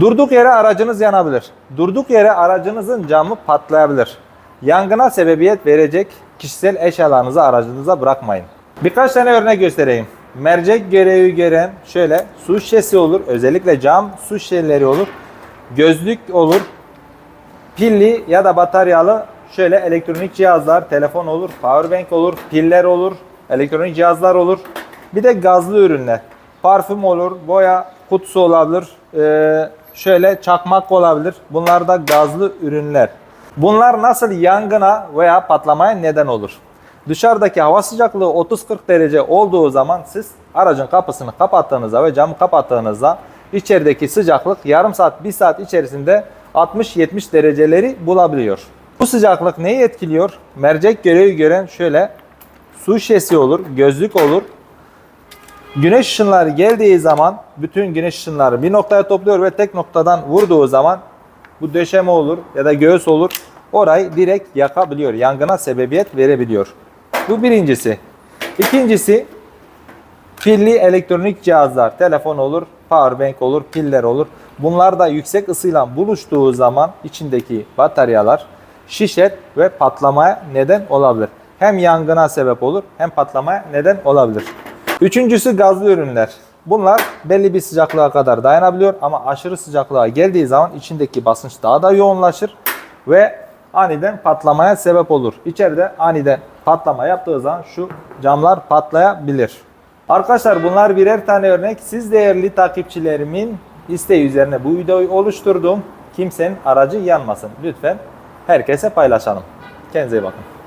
Durduk yere aracınız yanabilir. Durduk yere aracınızın camı patlayabilir. Yangına sebebiyet verecek kişisel eşyalarınızı aracınıza bırakmayın. Birkaç tane örnek göstereyim. Mercek görevi gören şöyle su şişesi olur. Özellikle cam su şişeleri olur. Gözlük olur. Pilli ya da bataryalı şöyle elektronik cihazlar, telefon olur, powerbank olur, piller olur, elektronik cihazlar olur. Bir de gazlı ürünler. Parfüm olur, boya kutusu olabilir, ee, şöyle çakmak olabilir. Bunlar da gazlı ürünler. Bunlar nasıl yangına veya patlamaya neden olur? Dışarıdaki hava sıcaklığı 30-40 derece olduğu zaman siz aracın kapısını kapattığınızda ve camı kapattığınızda içerideki sıcaklık yarım saat, bir saat içerisinde 60-70 dereceleri bulabiliyor. Bu sıcaklık neyi etkiliyor? Mercek görevi gören şöyle su şişesi olur, gözlük olur. Güneş ışınları geldiği zaman bütün güneş ışınları bir noktaya topluyor ve tek noktadan vurduğu zaman bu döşeme olur ya da göğüs olur. Orayı direkt yakabiliyor. Yangına sebebiyet verebiliyor. Bu birincisi. İkincisi pilli elektronik cihazlar. Telefon olur, powerbank olur, piller olur. Bunlar da yüksek ısıyla buluştuğu zaman içindeki bataryalar şişer ve patlamaya neden olabilir. Hem yangına sebep olur hem patlamaya neden olabilir. Üçüncüsü gazlı ürünler. Bunlar belli bir sıcaklığa kadar dayanabiliyor ama aşırı sıcaklığa geldiği zaman içindeki basınç daha da yoğunlaşır ve aniden patlamaya sebep olur. İçeride aniden patlama yaptığı zaman şu camlar patlayabilir. Arkadaşlar bunlar birer tane örnek. Siz değerli takipçilerimin isteği üzerine bu videoyu oluşturdum. Kimsenin aracı yanmasın. Lütfen herkese paylaşalım. Kendinize iyi bakın.